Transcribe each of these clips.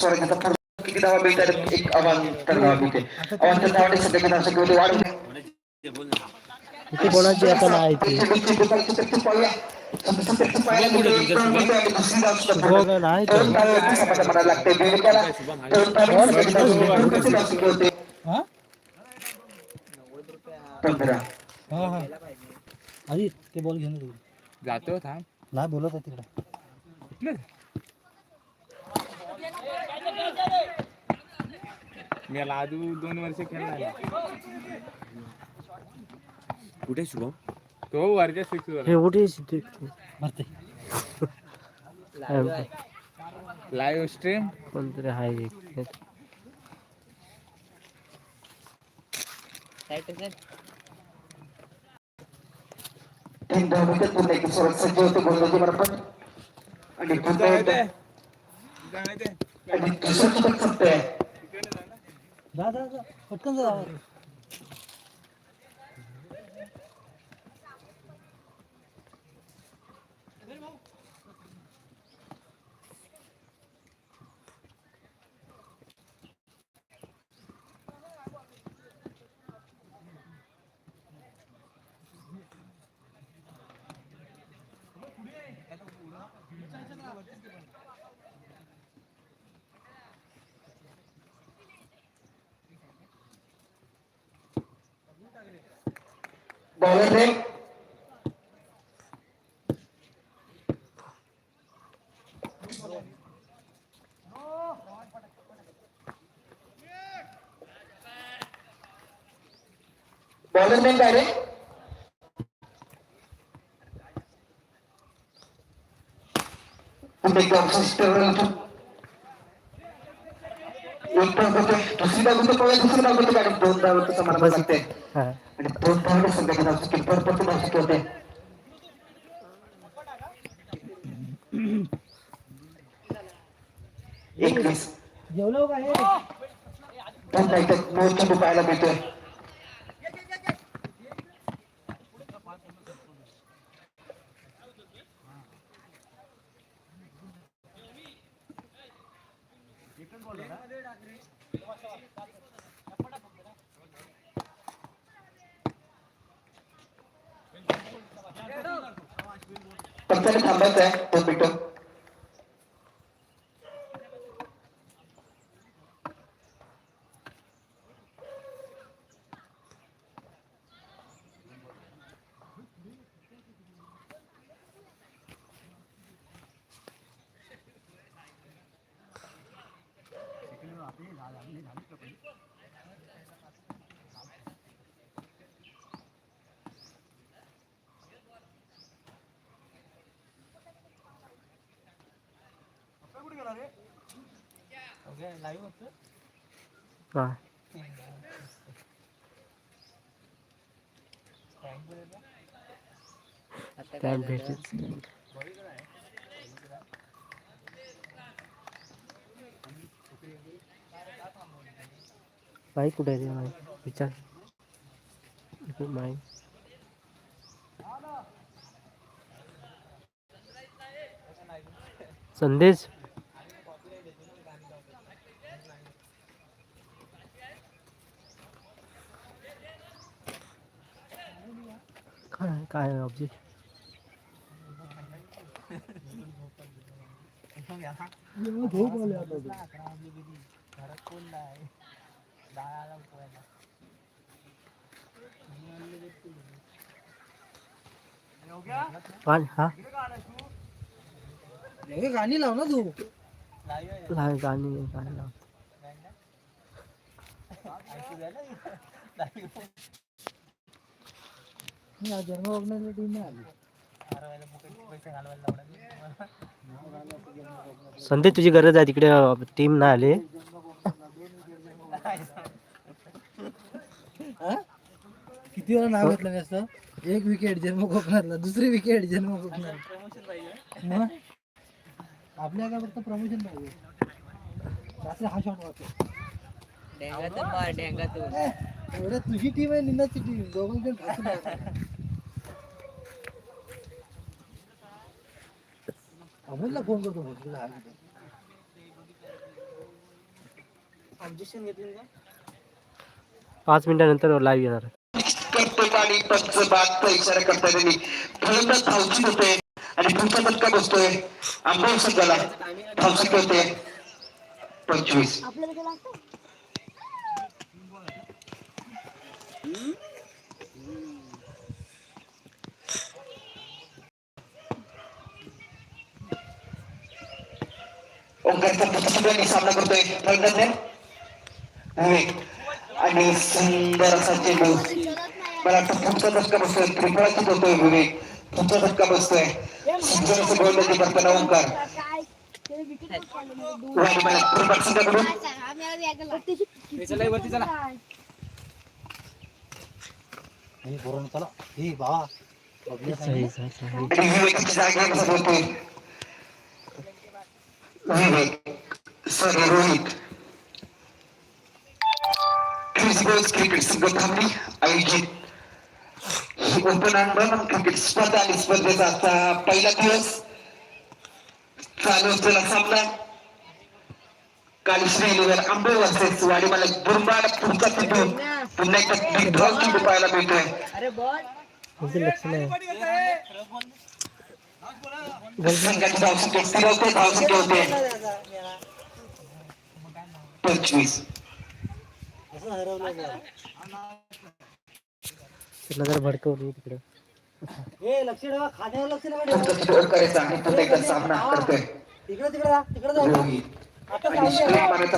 स्वर्गाचा पूर्ण किती धावा मिळतात एक अवांतर धावा मिळते अवांतर धावाने सध्या किती असं किंवा वाढवणे इथे कोणाची आता नाही ती शुभम नाही तो हा पंधरा हा हा आधी ते बॉल घेऊन तू जातो थांब नाही बोलत आहे तिकडे कुठलं मी याला आजू दोन वर्ष खेळला कुठे शुभम? तो वरच्या सिक्स वर हे कुठे भरते. लाईव्ह स्ट्रीम कोणतरी आहे एक. तीन धावते पुन्हा एक सोबत सज्ज होते गोलंदाजी मार्फत आणि पुन्हा एकदा दुसरं जा जा पटकन जा आवाज. बॉलर बॉलर काय रे पुढे एक एक पण होते दुसरी बाजू दुसरी बाजू तर गाडी दोन धावत समाधान बस लागते दोन असतो किपर पण तुम्हाला शिकवते एकवीस पाहायला मिळतोय? Igualmente, respecto. त्या भेटेल बाई कुठे आहे ते माई विचार इकडे माई संदेश काय काय ऑब्जेक्ट झोप आले आता ते. पाच हा हे गाणी लाव ना तू लहान गाणी गाणी लाव मी आज जन्म बघण्याच्या टीम नाही आली संदेश तुझी गरज आहे तिकडे टीम नाही आले. हा? किती वेळा नाव घेतलं मी असं? एक विकेट जन्म कोकणातला. दुसरी विकेट जन्म कोकणात. आपल्या काय फक्त प्रमोशन पाहिजे. रात्री हा शॉट वाटतो एवढ्या तुझी टीम आहे निंदाची टीम दोघांकडे ठाकून आहे. अमोलला फोन करतो भाऊ, तुला हाल होतो. पाच मिनिटानंतर लाईव्ह येणार. आहे. पंच बादचा इशारा करताय त्यांनी फलंदाज धावची होते आणि पुढचा धक्का बसतोय. आंबोल संघाला धावची होते. पंचवीस. ओंकारचा सामना करतोय. आणि सुंदर असा चेंडू. मला वाटतं पुढचा धक्का बसतोय. त्रिफळाची होतोय विवेक. पुढचा धक्का बसतोय. सुंदर असं गोलंदाजी करताना ओंकार. संघाकडून हे पोरांनो चला हे बा सही, सही, सही. आणि विवेकाची जागा कसं बोलतोय विवेक सॉरी रोहित. क्रिस बोल्स क्रिकेट संघ थांबली आयोजित ओपन अंडर क्रिकेट स्पर्धा आणि स्पर्धेचा आजचा पहिला दिवस चालू असलेला सामना. काली श्रीलेवर आंबे वर्सेस वाडीमाला दुर्बाड पुढचा चेंडू पुन्हा एकदा बिग ड्रॉ पाहायला मिळतोय. पंचवीस? त्याला जरा भडकवली तिकडं. लक्ष ठेवा खाण्यावर लक्ष ठेवा एकदा सामना करतोय.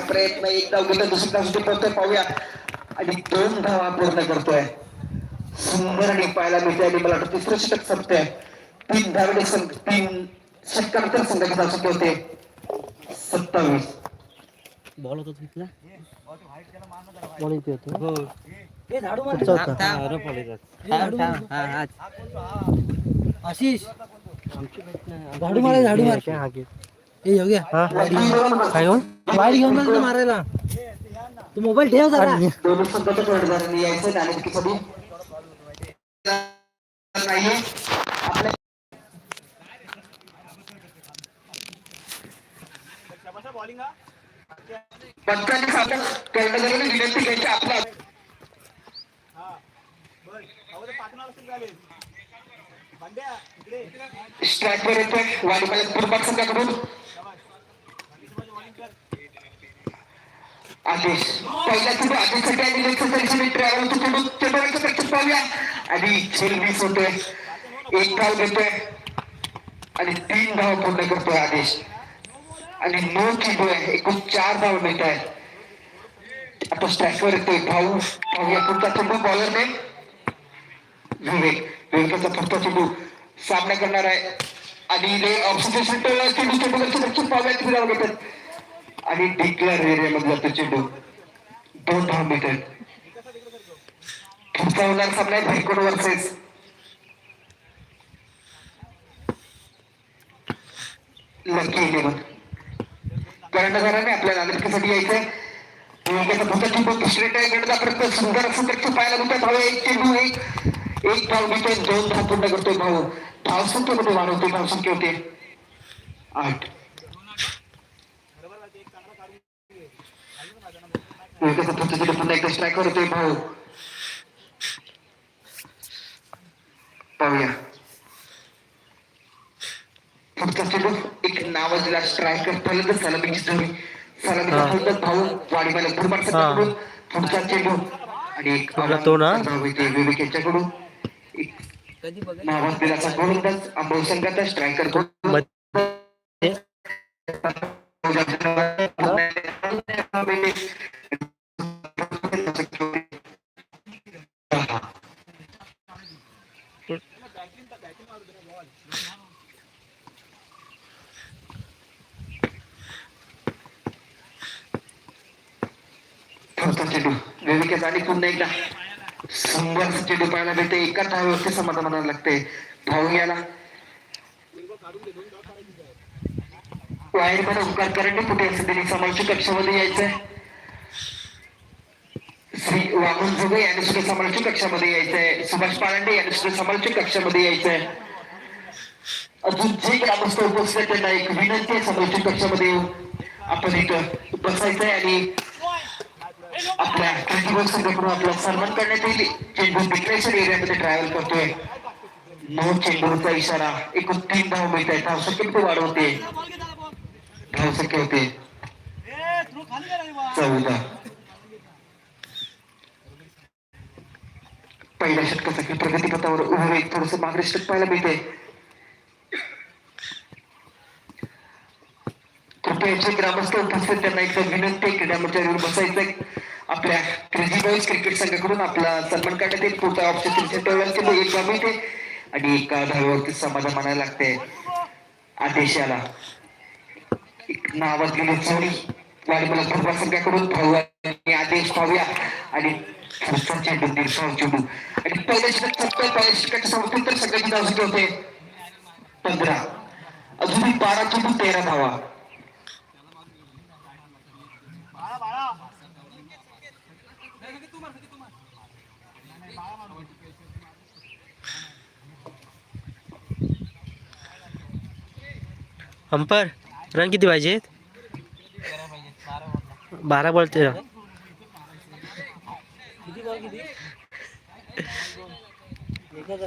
प्रयत्न एक धाव घेतो दुसरी धाव सुद्धा करतोय पाहूया. आणि दोन धावा पूर्ण करतोय. सुंदर आणि पाहायला मिळते आणि मला वाटतं तिसरं षटक संपतंय. तीन धावडे संघ तीन षटकानंतर संघाची धावसंख्या होते. सत्तावीस. बॉल होता तिथला बॉल इथे होतो. हे. झाडू मार हे झाडू मार. आशिष. झाडू मार झाडू मार. काय हा. हे हा. काय घेऊन? जा मारायला. तू मोबाईल ठेव जरा. यायचं आणि नाहीये विनंती आपला येतोय. वाडीपाड्यात कुर्बान संघाकडून आदेश. पहिल्या चेंडू आदेशसाठी आणि लेखन परीक्षेने ट्रॅव्हल तो चेंडू चेंडूवरचं प्रत्येक पाहूया. आणि झेल मिस होतोय. एक धाव घेतोय. आणि तीन धाव पूर्ण करतोय आदेश. आणि नऊ चेंडू आहे एकूण चार धाव मिळत आहे आता स्ट्रॅकवर येतोय भाऊ पाहूया पुढचा चेंडू बॉलरने विवेक विवेकाचा पुढचा चेंडू सामना करणार आहे. आणि ऑब्झर्वेशन चेंडू चेंडूवरचं प्रत्येक पाहूया किती धाव घेतात आणि डिक्लेअर एरियामध्ये जातो चेंडू. दोन धाव मिळतात पुढचा होणार सामना आहे भाईकोड वर्सेस लकी इलेव्हन करंडकरांनी आपल्या नागरिकांसाठी यायचंय. दुसरे काय गणता प्रयत्न सुंदर असं तर पाहायला मिळतात भाऊ एक चेंडू एक एक धाव मिळतोय दोन धाव पूर्ण करतोय. भाऊ धावसंख्येमध्ये वाढ होते धावसंख्या होते. आठ. पुन्हा एकदा स्ट्राईकवर भाऊ. पाहूया. चेंडू एक नावाजला स्ट्रायकर फलंदाज सलामीची जोडी सलामीचा हा. फलंदाज भाऊ वाडीवाला गुरुबार संघाकडून पुढचा चेंडू आणि एक आपला तो ना? विवेक यांच्याकडून एक नावाजलेला गोलंदाज अंबोल संघाचा स्ट्रायकरमध्ये मिळते समाधान म्हणावं लागते. भाऊ याला. वायरमध्ये उपकार करंडे कुठे असं दिली समालोचक कक्षामध्ये यायचंय. श्री वामन जुगे यांनी सुद्धा समालोचक कक्षामध्ये यायचंय. सुभाष पाळंडे यांनी सुद्धा समालोचक कक्षामध्ये यायचंय. अजून जे ग्रामस्थ उपस्थित त्यांना एक विनंती आहे समालोचक कक्षामध्ये आपण इथं बसायचंय आणि आपल्या संघाकडून आपला सन्मान करण्यात येईल चेंडू डिक्लेशन एरियामध्ये ट्रॅव्हल करतोय नऊ चेंडूचा इशारा एकूण तीन धाव मिळत आहे धाव संख्या वाढवते धाव संख्या होते चौदा पहिल्या षटकासाठी प्रगतीपथावर उभे थोडस मागणी षटक पाहायला मिळते कृपया ग्रामस्थ उपस्थित त्यांना एकदा विनंती क्रीडा मंचावर बसायचं आपल्या क्रेझी बॉईज क्रिकेट संघाकडून आपला सलमान करण्यात येईल. पुढचा ऑप्शन सेंटरवरती एक धाव मिळते. आणि एका धावेवरती समाधान म्हणायला लागते. आदेशाला. एक नावाजलेली चोरी वाडी मला दुर्गा संघाकडून भाऊ आणि आदेश पाहूया. आणि पुढचा चेंडू दीर्घाव चेंडू आणि पहिल्या षटक फक्त पहिल्या षटकाच्या समोर तर सगळ्यांची धाव होते. पंधरा. अजूनही बारा चेंडू तेरा धावा. अंपर रन किती पाहिजेत बारा बोलते किती बॉल किती एकच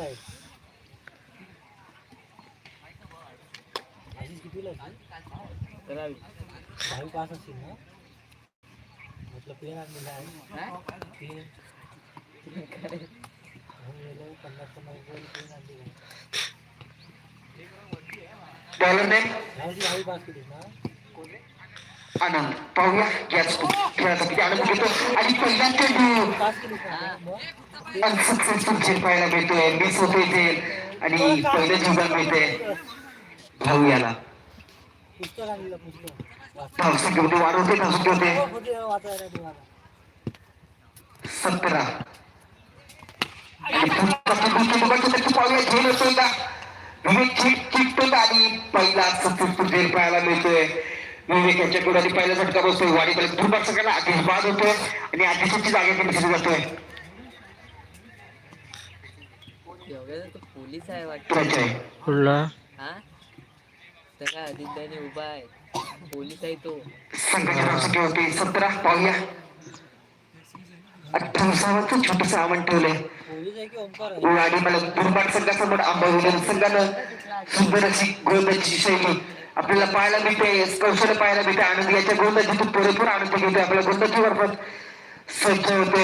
आनंद. पाहूया याच किती आनंद घेतो. आणि पहिला चेंडू अनसक्सेसफुल झेल पाहायला मिळतोय. मिस होतोय झेल आणि पहिलं जीवन मिळते. भाऊ याला पुस्तक आणलेलं पुस्तक. वाच. धाव संख्या होते वाढवते धाव संख्या होते. मध्ये वाचायला तुम्हाला सतरा. आणि पुढचा तर पाहूया. होतोय का? विवेक चिपटोय आणि पहिला सक्सेसफुल झेल पाहायला मिळतोय. विवेक याच्याकडून आणि पहिला झटका बसतोय वाडी पहिला दुर्भाग सगळ्याला आदेश बाद होतोय आणि आदेशाची जागेकडे दिसली जातोय. पोलीस आहे वाटतं. हा? काय आदित्याने उभा आहे. पोलीस आहे तो. संघाच्या होती सतरा पाहूया. अठ्ठावीसावरचं छोटस आव्हान ठेवलंय. पोलीस हो, आणि मला दुर्बाट संघासमोर आंबवलेल्या संघानं सुंदर अशी गोलंदाजीची शैली आपल्याला पाहायला मिळते कौशल्य पाहायला मिळते आनंद याच्या गोलंदाजीतून पुरेपूर आनंद घेतोय. आपल्या गोलंदाजी मार्फत सज्ज होते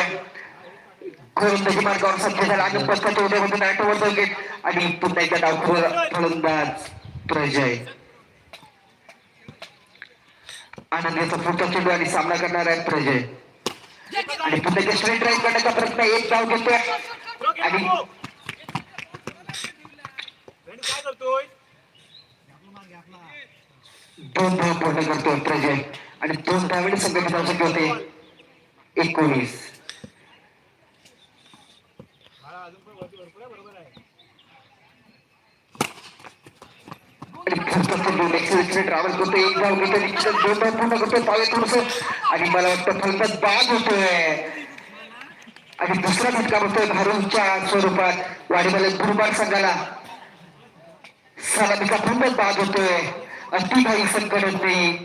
गोलंदाजी मार्गावर सज्ज झाला. आणि पस्ताच्या उद्यामध्ये नाईट ओव्हर गेट आणि पुन्हा एकदा डावखोर फलंदाज प्रजय. आनंद याचा पुढचा चेंडू आणि सामना करणार आहे प्रजय. आणि पुन्हा स्ट्रेट ड्राईव्ह करण्याचा प्रयत्न एक धाव घेतोय. आणि दोन धाव पूर्ण करतो प्रजय. आणि दोन धावेने संघटित होते. एकोणीस आणि पुढचा चेंडू ट्रॅव्हल एक धाव घेतोय निश्चितच दोन धाव पूर्ण पावे थोडस आणि मला वाटतं फलंदाज बाद होतोय. आणि दुसरा झटका बसतोय भारूच्या स्वरूपात वाडीवाले गुरुबार संघाला. सलामीचा पूर्ण बाद होतोय. अति काही संकट नाही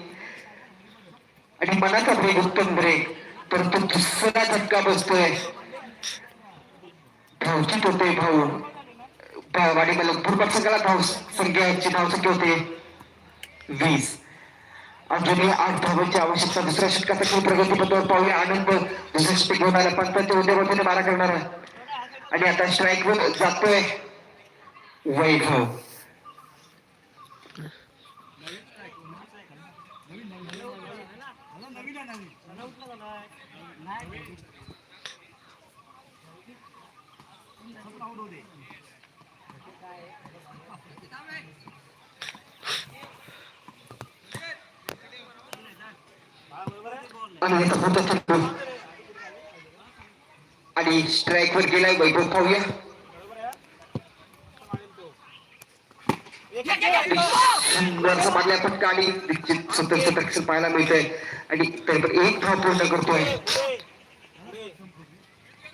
आणि मनाचा ब्रेक उत्तम ब्रेक. परंतु दुसरा झटका बसतोय. भाऊची होते भाऊ. वाडीमध्ये वाडीवाले गुरुबार संघाला धाव संख्याची धावसंख्या होते. वीस. अजूनही आठ धावांची आवश्यकता दुसऱ्या षटकासाठी प्रगतीपथावर पाहूया. आनंद दुसऱ्या षटक घेऊन आला. पंचांच्या उद्यावरतीने मारा करणार आहे. आणि आता स्ट्राईक वर जातोय वैभव. आणि आणि स्ट्राईक वर गेलाय वैभव पाहूया सुंदरसा फटका आणि निश्चित स्वतंत्र पाहायला मिळतंय. आणि त्यानंतर एक धाव पूर्ण करतोय.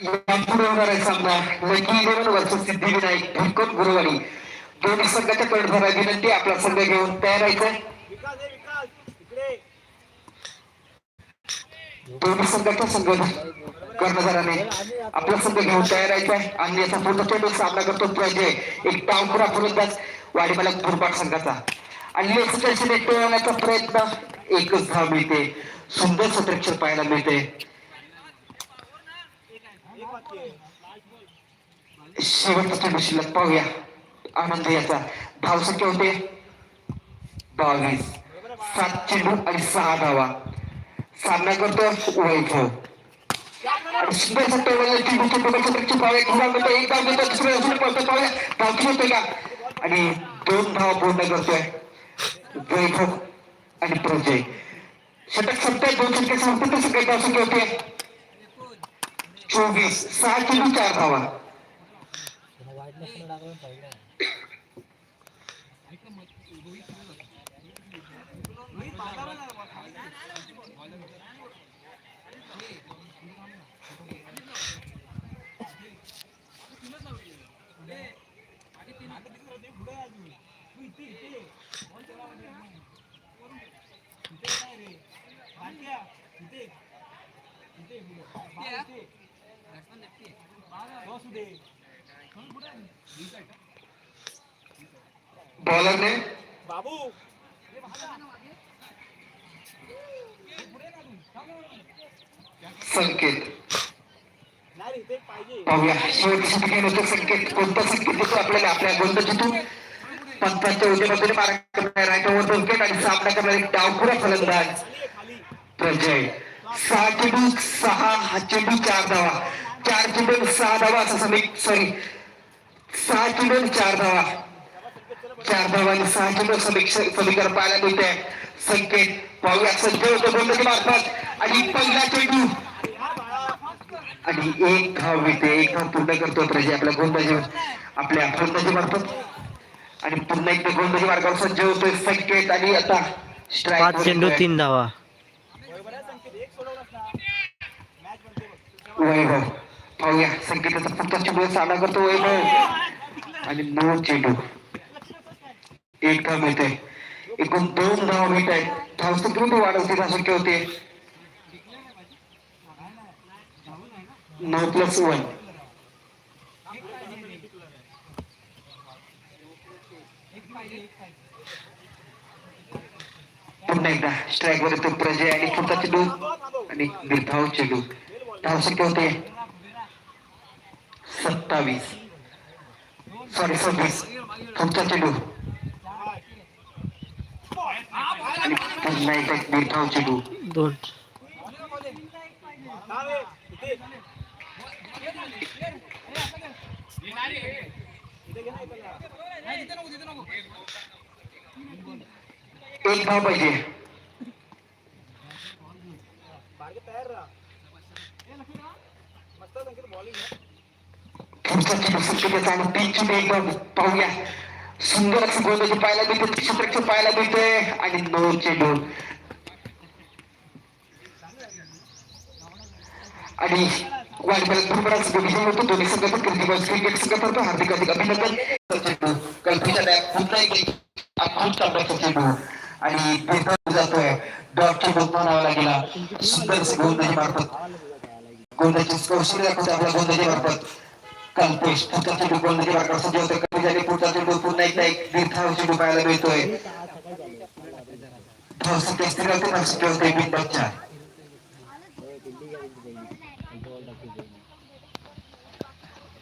यापुढे होणार आहे सामना. लकी इलेव्हन वर्सेस सिद्धिविनायक भरकत गुरुवारी. दोन्ही संघाच्या कर्णधारा विनंती आपला संघ घेऊन तयार पूर्ण दोन्ही संघाचा संघ कर्णधाराने आपला संघ घेऊन तयार आहे. आणि याचा पूर्ण चेंडू सामना करतो पाहिजे म्हणजे एक टावपुरा फलंदाज वाडीमाला गुरबाड संघाचा. आणि लेखकांशी नेट मिळवण्याचा प्रयत्न एकच धाव मिळते. सुंदर क्षेत्रक्षण पाहायला मिळते. शेवटचा चेंडू शिल्लक पाहूया. आनंद याचा. धावसंख्या होते. बावीस. सात चेंडू आणि सहा धावा. सामना करतो वैभव आणि सुंदर सट्टेवर एक धाव करतो एक धाव दुसऱ्या दुसऱ्या पळतो होते का? आणि दोन धावा पूर्ण करतोय. वैभव आणि प्रजय षटक सत्ता दोन संख्या संपत तसं काही धावसंख्या होते. चोवीस सहा किलो चार धावा. त्याला वाईट नसताना टाकलं पाहिजे बॉलरने संकेत पाहूया शेवटची संख्या नव्हतं संकेत कोणता संकेत देतो आपल्याला आपल्या गोलंदाजीतून पंचांच्या उद्योगातून मारा करणार रायटावर संकेत आणि सामना करणारे डावखुरा फलंदाज प्रजय सहा चेंडू सहा हा चेंडू चार धावा चार चेंडू सहा धावा असं समी सॉरी सहा चेंडू चार धावा चार धावा आणि सहा चेंडू समीक्ष समीकरण पाहायला मिळते संकेत पाहूया सज्ज होतो गोलंदाजी मारतात. आणि पहिला चेंडू. आणि एक धाव मिळते. एक धाव पूर्ण करतो. प्रजे आपल्या गोलंदाजी आपल्या फलंदाजी मार्फत. आणि पुन्हा एकदा गोलंदाजी मार्गावर सज्ज होतोय. संकेत आणि आता पाच चेंडू तीन धावा. वैभव पाहूया संकेताचा पुढचा चेंडू सामना करतो वैभव आणि नऊ चेंडू. एक धाव मिळते एकूण दोन धाव मिळत आहेत धावसंख्या किती वाढवते शक्य होते? नऊ प्लस वन पुन्हा एकदा स्ट्राईक वर येतो प्रजय आणि पुढचा चेंडू आणि निर्धाव चेंडू. धावसंख्या होते सत्तावीस सॉरी सव्वीस चेंडू चेंडू दोन एक धाव पाहिजे पाहूया सुंदर असं गोंदाची पाहायला मिळते क्षेत्रक्ष पाहायला मिळते आणि नऊचे डोल आणि वाढीपर्यंत भरभराच विजय होतो दोन्ही संघातून क्रिकेट क्रिकेट संघातर्फे हार्दिक हार्दिक अभिनंदन चेंडू बॅग चेंडू आणि जातोय डॉट चेंडू म्हणावा सुंदर मार्फत गोलंदाजी कौशल्य दाखवते आपल्या गोलंदाजी मार्फत कल्पेश पुढचा चेंडू गोलंदाजी मार्फत आणि पुन्हा एकदा एक दीर्घाव चेंडू पाहायला मिळतोय. स्थिर होते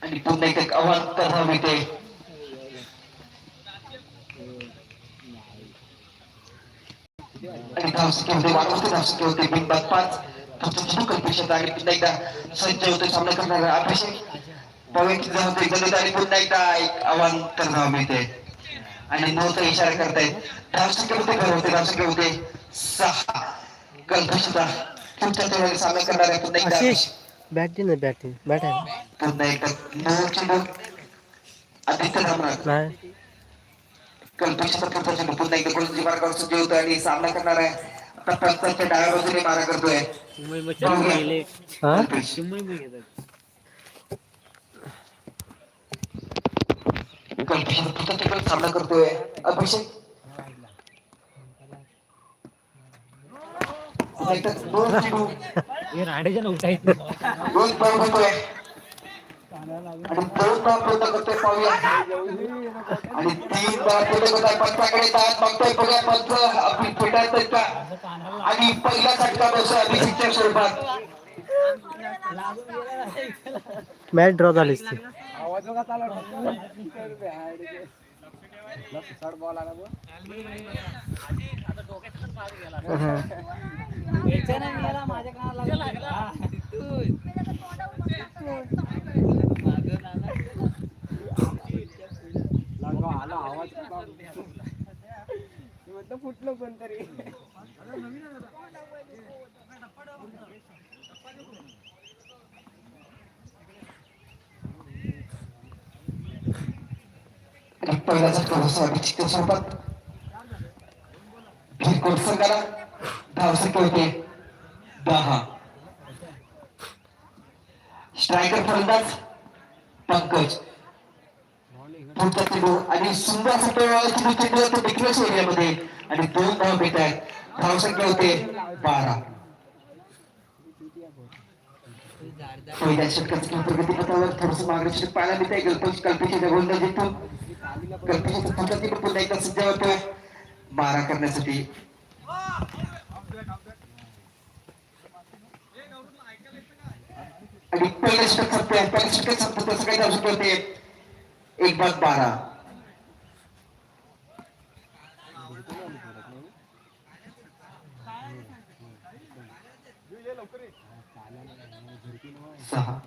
आणि पुन्हा एकदा आव्हान करणार मिळते. आणि धावसंख्या होते वाढवते धावसंख्या होते बिंबात पाच चेंडू कल्पेशात आणि पुन्हा एकदा सज्ज होते सामना करणारा अभिषेक पाहूया होते गणित आणि पुन्हा एकदा एक आव्हान करणार मिळते आणि नऊचा इशारा करतायत धावसंख्या होते घर होते धावसंख्या होते सहा कल्पेशाचा पुढच्या चेंडूने सामना करणारा पुन्हा एकदा बॅट दे ना बॅट बॅट आहे पुन्हा एकदा नऊ आदित्य धामणार नाही पुढचा चेंडू पुन्हा एकदा गोलंदाजी मार्गावर सज्ज होतो आणि सामना करणार आहे आता पंचांच्या डाव्या बाजूने मारा करतोय. हा? सामना करतोय अभिषेक दोन हे दोन आणि दोन धाव पूर्ण करतोय पाहूया. आणि तीन धाव पूर्ण करताय पंचाकडे दात मागतोय बघा पंच आपली फेटाळतोय का आणि पहिला झटका बसतो अभिषेकच्या स्वरूपात. मॅच ड्रॉ झालीच ती आणि पहिला झटका बसतो स्वरूपात बिलकुल संघाला धावसंख्या होते दहा. स्ट्रायकर फलंदाज पंकज. पुढचा चेंडू आणि सुंदर असा चेंडू चेंडू तो डिक्लेस एरियामध्ये. आणि दोन धाव भेट आहेत. धावसंख्या होते बारा. पहिल्या षटकाच्या प्रगतीपथावर थोडस मागणी पाहायला मिळत आहे कल्पश कल्पेच्या गोलंदाज येतो पुन्हा एकदा सज्ज मारा करण्यासाठी आणि पहिलं षटक संपतंय तसं काही जाऊ एक बाद बारा सहा.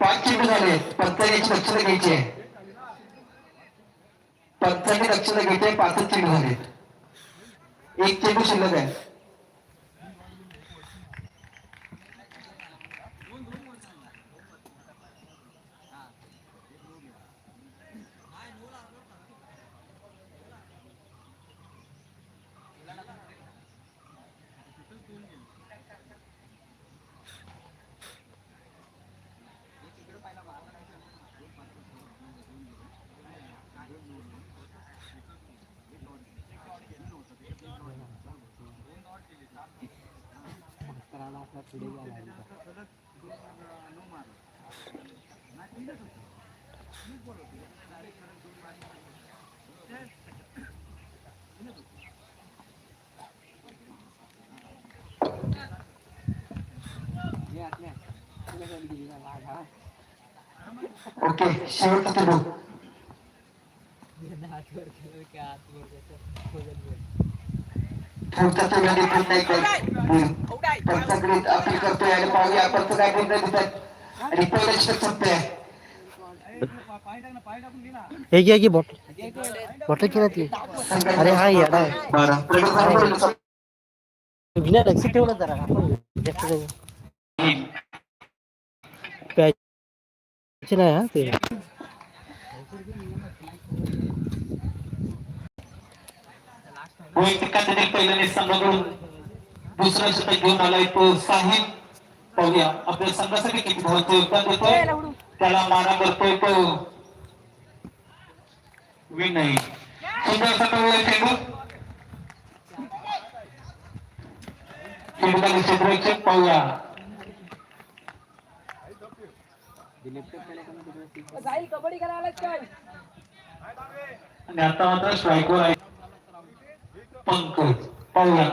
पाच चेंडू झाले पंचायतीची दक्षता घ्यायची. आहे पंचांनी दक्षता घ्यायची आहे पाचच चेंडू झाले. एक चेंडू शिल्लक आहे. ओके शेवटचा चेंडू पुढचा चेंडू देखील नाही पंचाकडे अपील करतोय आणि पाहूया पंच काय निर्णय देतात आणि पहिलं षटक संपतंय हे घ्या की बॉटल बॉटल केला ती अरे हा येडा आहे बारा प्रगत झाला. विना लक्ष ठेवलं जरा आपण जास्त जाऊ. प्यायचे नाही हा। ते वैयक्तिकाचा देखील पहिल्याने संघाकडून दुसरा षटक घेऊन आलाय तो साहिब. पाहूया आपल्या संघासाठी किती धावतो योगदान देतोय. त्याला माना करतोय तो. विनय. सुंदर चेंडू. खाली क्षेत्ररक्षक पाहूया. आणि आता मात्र स्ट्राईकवर आहे. पंकज पाहूया.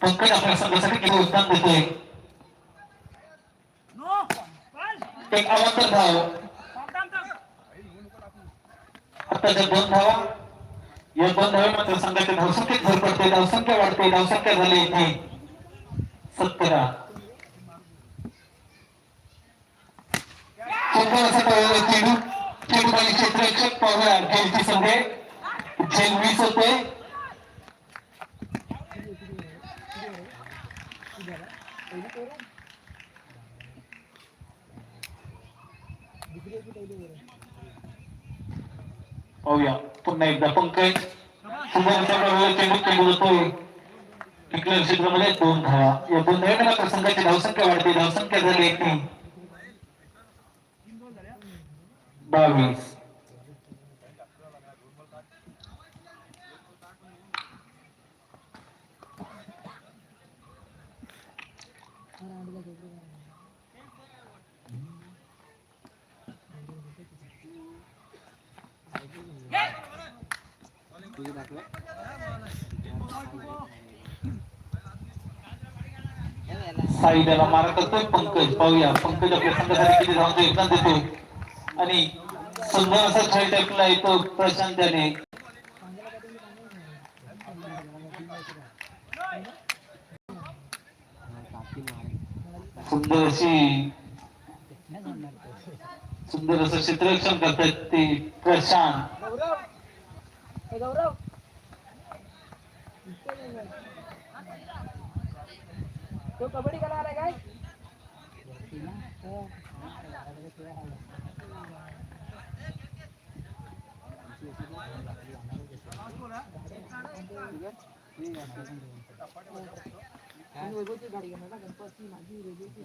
पंकज आपल्या संघासाठी किती योगदान देतोय एक अवांतर धाव आता जर दोन धावा या दोन धावे मात्र संघाच्या धावसंख्येत भर पडते धावसंख्या वाढते धावसंख्या झाली इथे सतरा सुंदर असा पाहूया चेंडू चेंडू खाली क्षेत्ररक्षक पाहूया जेलची संघे जेल वीस होते पाहूया. पुन्हा एकदा पंकज सुंदर चेंडू चेंडू जातोय टिकलर क्षेत्रामध्ये दोन धावा या दोन धाव्याने प्रसंगाची धावसंख्या वाढते. धावसंख्या झाली एक बावीस. साईडला मारा करतोय पंकज पाहूया. पंकज आपल्या संघासाठी किती धावतो एकदा देतो आणि सुंदर असा खेळ टाकला येतो प्रशांत त्याने सुंदर अशी सुंदर असं क्षेत्ररक्षण करतात ते प्रशांत. गौरव तो कबड्डी खेळणार आहे काय गाडी घेणार गणपती माझी वेगवेगळी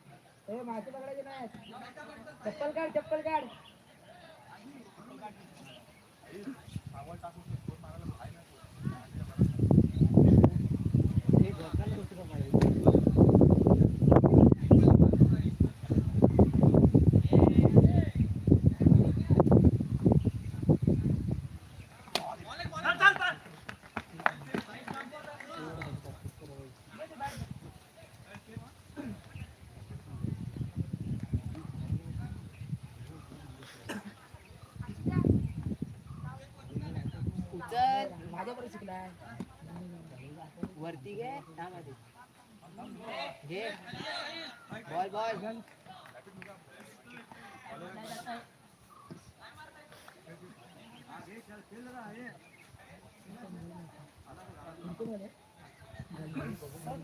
चप्पल काढ चप्पल काढ.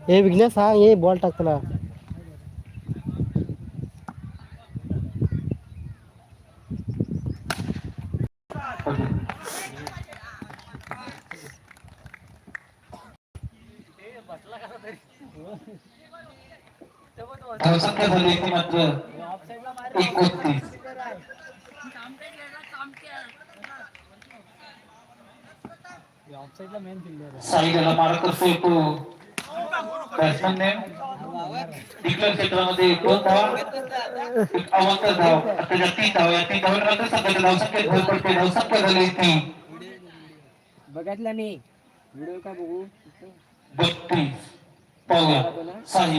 हे विघ्नेश हा हे बॉल टाकताना धावसंख्या झाली ती मात्र। एकोणतीस ऑफसाईडला मेन फिल्डर साईडला मारा करतोय तो. बॅट्समॅनने डिक्लेअर क्षेत्रामध्ये दोन धाव अवांतर धाव. आता ज्या तीन धाव या तीन धाव मात्र संघाच्या धावसंख्येत भर पडते धावसंख्या झाली ती. बघितला नाही. व्हिडिओ का बघू? बत्तीस. पाहूया. साहिल